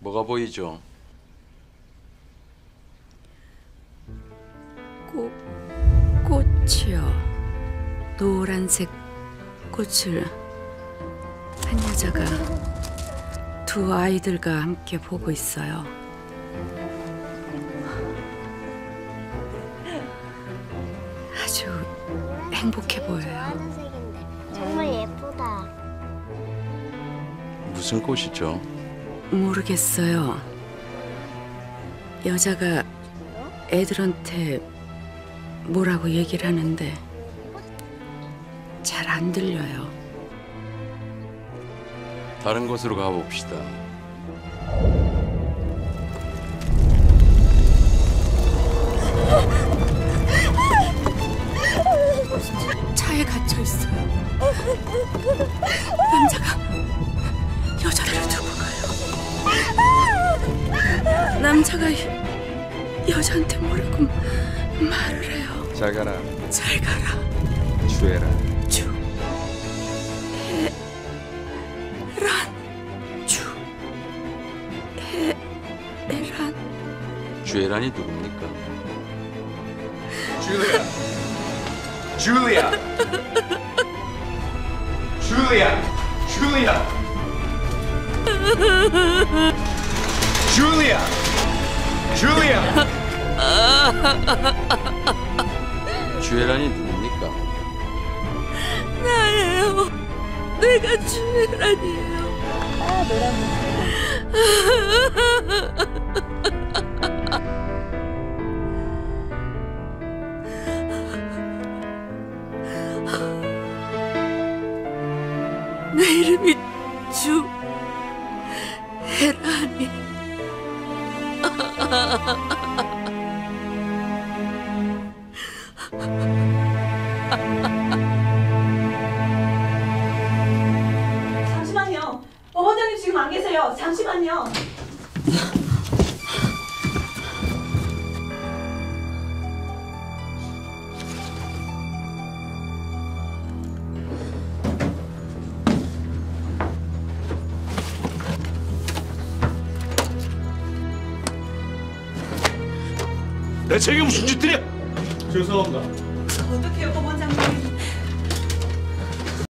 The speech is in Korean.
뭐가 보이죠? 꽃, 꽃이요. 노란색 꽃을 한 여자가 두 아이들과 함께 보고 있어요. 아주 행복해 보여요. 정말 예쁘다. 무슨 꽃이죠? 모르겠어요. 여자가 애들한테 뭐라고 얘기를 하는데 잘 안 들려요. 다른 곳으로 가봅시다. 차에 갇혀 있어요. 남자가 여자를 두고 가요. 남자가 여자한테 뭐라고 말을 해요. 잘 가라. 잘 가라. 주해라. 주. 해. 란. 주. 해. 해란. 주해란이 누굽니까? Julia. Julia. Julia. Julia. Julia. 주해란이 누굽니까? 나예요. 내가 주해란이에요. 내 이름이 주해란이. 잠시만요. 어머님 지금 안 계세요. 잠시만요. 내 책이 무슨 짓들이야? 죄송합니다. 어떡해요, 법원장님.